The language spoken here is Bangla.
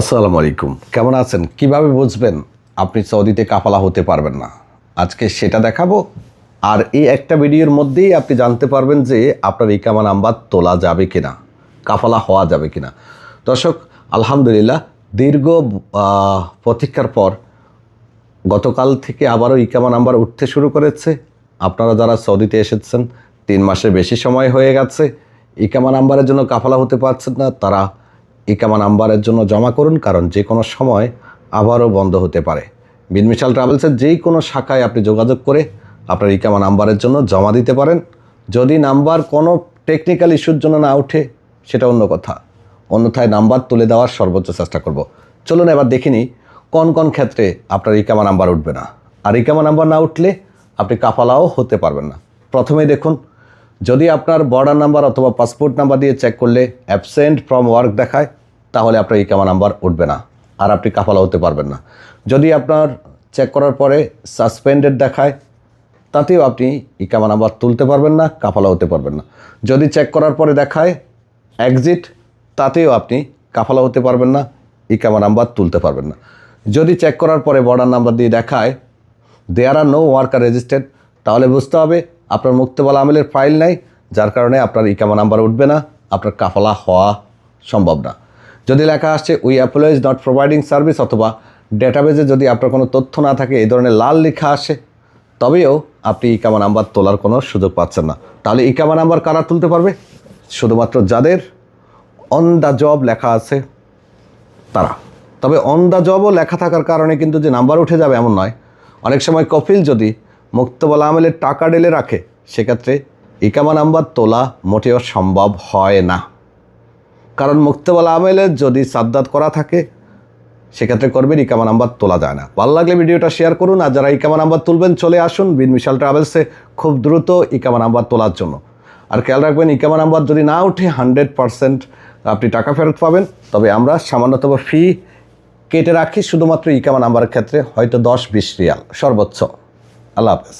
আসসালামু আলাইকুম। কেমন আছেন? কীভাবে বুঝবেন আপনি সৌদিতে কাফালা হতে পারবেন না? আজকে সেটা দেখাবো। আর এই একটা ভিডিওর মধ্যেই আপনি জানতে পারবেন যে আপনার ইকামা নাম্বার তোলা যাবে কিনা, কাফালা হওয়া যাবে কিনা। দর্শক, আলহামদুলিল্লাহ, দীর্ঘ প্রতীক্ষার পর গতকাল থেকে আবারও ইকামা নাম্বার উঠতে শুরু করেছে। আপনারা যারা সৌদিতে এসেছেন, তিন মাসের বেশি সময় হয়ে গেছে, ইকামা নাম্বারের জন্য কাফালা হতে পারছেন না, তারা ইকামা নাম্বারের জন্য জমা করুন, কারণ যে কোনো সময় আবারও বন্ধ হতে পারে। বিনমিশাল ট্রাভেলসের যেই কোনো শাখায় আপনি যোগাযোগ করে আপনার ইকামা নাম্বারের জন্য জমা দিতে পারেন। যদি নাম্বার কোনো টেকনিক্যাল ইস্যুর জন্য না ওঠে, সেটা অন্য কথা। অন্যথায় নাম্বার তুলে দেওয়ার সর্বোচ্চ চেষ্টা করব। চলুন এবার দেখিনি কোন কোন ক্ষেত্রে আপনার ইকামা নাম্বার উঠবে না। আর ইকামা নাম্বার না উঠলে আপনি কাফালাও হতে পারবেন না। প্রথমেই দেখুন, যদি আপনার বর্ডার নাম্বার অথবা পাসপোর্ট নাম্বার দিয়ে চেক করলে অ্যাবসেন্ট ফ্রম ওয়ার্ক দেখায় তাহলে আপনার ইকামা নাম্বার উঠবে না। আর আপনি কাফালা হতে পারবেন না। যদি আপনার চেক করার পরে সাসপেন্ডেড দেখায়, তাতেও আপনি ইকামা নাম্বার তুলতে পারবেন না, কাফালা হতে পারবেন না। যদি চেক করার পরে দেখায় এক্সিট তাতেও আপনি কাফালা হতে পারবেন না ইকামা নাম্বার তুলতে পারবেন না। যদি চেক করার পরে বর্ডার নাম্বার দিয়ে দেখায় there are no worker registered তাহলে বুঝতে হবে আপনার মুক্তবালা আমেলের ফাইল নাই, যার কারণে আপনার ইকামা নাম্বার উঠবে না, আপনার কাফালা হওয়া সম্ভব না। যদি লেখা আসছে we apologise not providing service অথবা ডেটাবেজে যদি আপনার কোনো তথ্য না থাকে, এই ধরনের লাল লেখা আসে, তবেও আপনি ইকামা নাম্বার তোলার কোনো সুযোগ পাচ্ছেন না। তাহলে ইকামা নাম্বার কারা তুলতে পারবে? শুধুমাত্র যাদের অন দ্য জব লেখা আছে, তারা। তবে অন দ্য জবও লেখা থাকার কারণে কিন্তু যে নাম্বার উঠে যাবে এমন নয়। অনেক সময় কফিল যদি মুক্তবলা আমেলের টাকা ঢেলে রাখে, সেক্ষেত্রে ইকামা নাম্বার তোলা মোটেও সম্ভব হয় না। কারণ মুক্তবলা আমেলের যদি সাদ্দাত করা থাকে, সেক্ষেত্রে করবেন ইকামা নাম্বার তোলা যায় না। ভালো লাগলে ভিডিওটা শেয়ার করুন, আর যারা ইকামা নাম্বার তুলবেন, চলে আসুন বিন মিশাল ট্রাভেলসে খুব দ্রুত ইকামা নাম্বার তোলার জন্য। আর খেয়াল রাখবেন, ইকামা নাম্বার যদি না উঠে হান্ড্রেড পারসেন্ট আপনি টাকা ফেরত পাবেন। তবে আমরা সামান্যতম ফি কেটে রাখি, শুধুমাত্র ইকামা নাম্বারের ক্ষেত্রে, হয়তো দশ বিশ রিয়াল। সর্বোচ্চ। আল্লাহ হাফেজ।